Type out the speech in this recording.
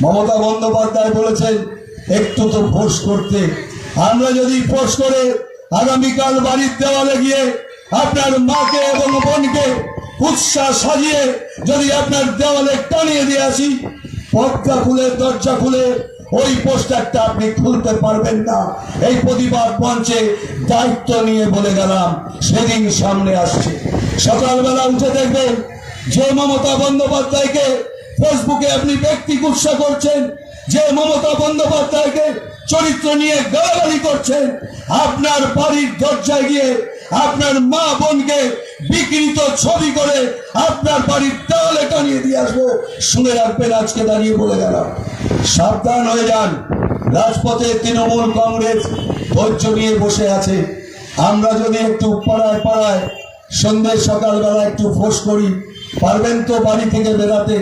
মমতা বন্দ্যোপাধ্যায় বলেছেন, একটু তো ফোর্স করতে। আমরা যদি ফোর্স করে আগামীকাল বাড়ির দেওয়ালে গিয়ে আপনার মাকে এবং বোনকে উৎসাহ সাজিয়ে যদি আপনার দেওয়ালে টানিয়ে দিয়ে আসি পর্দা খুলে দরজা খুলে ওই পোস্টারটা আপনি খুলতে পারবেন না। এই প্রতিবাদ মঞ্চে দায়িত্ব নিয়ে বলে গেলাম, সেদিন সামনে আসছে। সকালবেলা উঠে দেখবেন যে মমতা বন্দ্যোপাধ্যায়কে ফেসবুকে আপনি ব্যক্তি গুৎসা করছেন, যে মমতা বন্দ্যোপাধ্যায়কে চরিত্র নিয়ে গালাগালি করছেন, আপনার বাড়ির দরজায় গিয়ে আপনার মা বোনকে বিকৃত ছবি করে আপনার বাড়ির দেওয়ালে টানিয়ে দিয়ে আসব। শুনে রাখবেন, আজকে দাঁড়িয়ে বলে গেলাম। সাবধান হয়ে যান। রাজপথে তৃণমূল কংগ্রেস ধৈর্য নিয়ে বসে আছে। আমরা যদি একটু পাড়ায় পাড়ায় সন্ধ্যে সকালবেলা একটু ফোর্স করি, পারবেন তো বাড়ি থেকে বেরাতে?